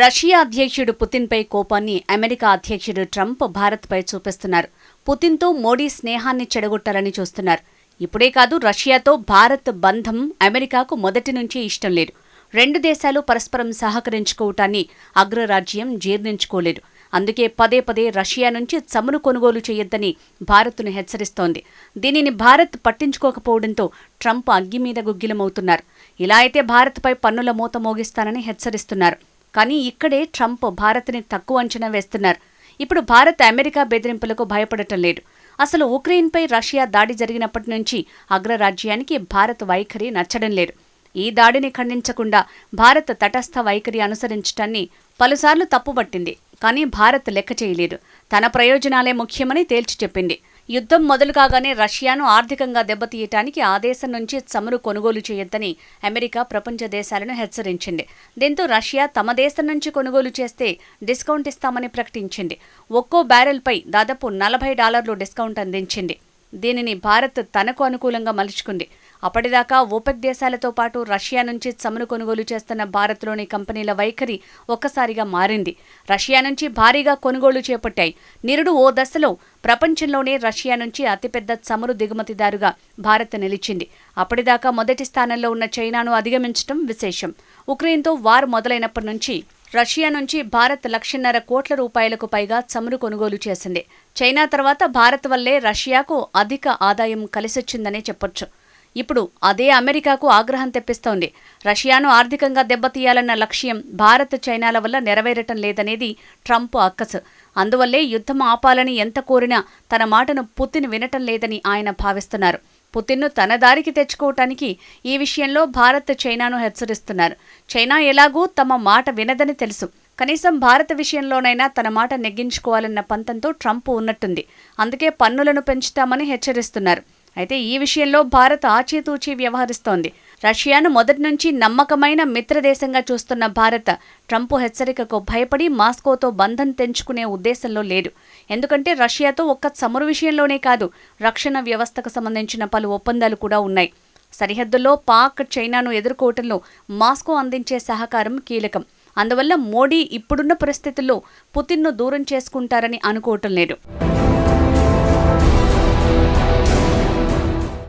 Russia అధ్యక్షుడు పుతిన్పై కోపాన్ని America అధ్యక్షుడు ట్రంప్ భారత్పై చూపిస్తున్నారు. పుతిన్తో మోడీ స్నేహాన్ని చెడగొట్టాలని చూస్తున్నారు. ఇప్పుడే కాదు రష్యాతో భారత్ బంధం అమెరికాకు మొదటి నుంచి ఇష్టం లేదు. రెండు దేశాలు పరస్పరం సహకరించుకోవటాన్ని అగ్రరాజ్యం జీర్ణించుకోలేదు. అందుకే పదే పదే రష్యా నుంచి చమురు కొనుగోలు చేయొద్దని భారత్ను హెచ్చరిస్తోంది. దీనిని భారత్ పట్టించుకోకపోవడంతో ట్రంప్ అగ్గి మీద గుగ్గిలమవుతున్నారు. ఇలా అయితే భారత్పై పన్నుల మూత మోగిస్తానని హెచ్చరిస్తున్నారు. కానీ ఇక్కడే ట్రంప్ భారత్ని తక్కువ అంచనా వేస్తున్నారు. ఇప్పుడు భారత్ అమెరికా బెదిరింపులకు భయపడటం లేదు. అసలు ఉక్రెయిన్పై రష్యా దాడి జరిగినప్పటి నుంచి అగ్రరాజ్యానికి భారత్ వైఖరి నచ్చడం లేదు. ఈ దాడిని ఖండించకుండా భారత్ తటస్థ వైఖరి అనుసరించటాన్ని పలుసార్లు తప్పుపట్టింది. కానీ భారత్ లెక్క చేయలేదు. తన ప్రయోజనాలే ముఖ్యమని తేల్చి చెప్పింది. యుద్ధం మొదలు కాగానే రష్యాను ఆర్థికంగా దెబ్బతీయటానికి ఆ దేశం నుంచి చమురు కొనుగోలు చేయొద్దని అమెరికా ప్రపంచ దేశాలను హెచ్చరించింది. దీంతో రష్యా తమ దేశం నుంచి కొనుగోలు చేస్తే డిస్కౌంట్ ఇస్తామని ప్రకటించింది. ఒక్కో బ్యారెల్పై దాదాపు నలభై డాలర్లు డిస్కౌంట్ అందించింది. దీనిని భారత్ తనకు అనుకూలంగా మలుచుకుంది. అప్పటిదాకా ఓపెక్ దేశాలతో పాటు రష్యా నుంచి చమురు కొనుగోలు చేస్తున్న భారత్లోని కంపెనీల వైఖరి ఒక్కసారిగా మారింది. రష్యా నుంచి భారీగా కొనుగోలు చేపట్టాయి. నిరుడు ఓ దశలో ప్రపంచంలోనే రష్యా నుంచి అతిపెద్ద చమురు దిగుమతిదారుగా భారత్ నిలిచింది. అప్పటిదాకా మొదటి స్థానంలో ఉన్న చైనాను అధిగమించడం విశేషం. ఉక్రెయిన్తో వార్ మొదలైనప్పటి నుంచి రష్యా నుంచి భారత్ లక్షన్నర కోట్ల రూపాయలకు పైగా చమురు కొనుగోలు చేసింది. చైనా తర్వాత భారత్ వల్లే రష్యాకు అధిక ఆదాయం కలిసొచ్చిందనే చెప్పొచ్చు. ఇప్పుడు అదే అమెరికాకు ఆగ్రహం తెప్పిస్తోంది. రష్యాను ఆర్థికంగా దెబ్బతీయాలన్న లక్ష్యం భారత్ చైనాల వల్ల నెరవేరటం లేదనేది ట్రంప్ అక్కసు అందువల్లే యుద్ధం ఆపాలని ఎంత కోరినా తన మాటను పుతిన్ వినటం లేదని ఆయన భావిస్తున్నారు. పుతిన్ను తన దారికి తెచ్చుకోవటానికి ఈ విషయంలో భారత్ చైనాను హెచ్చరిస్తున్నారు. చైనా ఎలాగూ తమ మాట వినదని తెలుసు. కనీసం భారత విషయంలోనైనా తన మాట నెగ్గించుకోవాలన్న పంతంతో ట్రంప్ ఉన్నట్టుంది. అందుకే పన్నులను పెంచుతామని హెచ్చరిస్తున్నారు. అయితే ఈ విషయంలో భారత్ ఆచితూచి వ్యవహరిస్తోంది. రష్యాను మొదటి నుంచి నమ్మకమైన మిత్రదేశంగా చూస్తున్న భారత్ ట్రంప్ హెచ్చరికకు భయపడి మాస్కోతో బంధం తెంచుకునే ఉద్దేశంలో లేదు. ఎందుకంటే రష్యాతో ఒక్క చమురు విషయంలోనే కాదు రక్షణ వ్యవస్థకు సంబంధించిన పలు ఒప్పందాలు కూడా ఉన్నాయి. సరిహద్దుల్లో పాక్ చైనాను ఎదుర్కోవటంలో మాస్కో అందించే సహకారం కీలకం. అందువల్ల మోడీ ఇప్పుడున్న పరిస్థితుల్లో పుతిన్ను దూరం చేసుకుంటారని అనుకోవటం లేదు.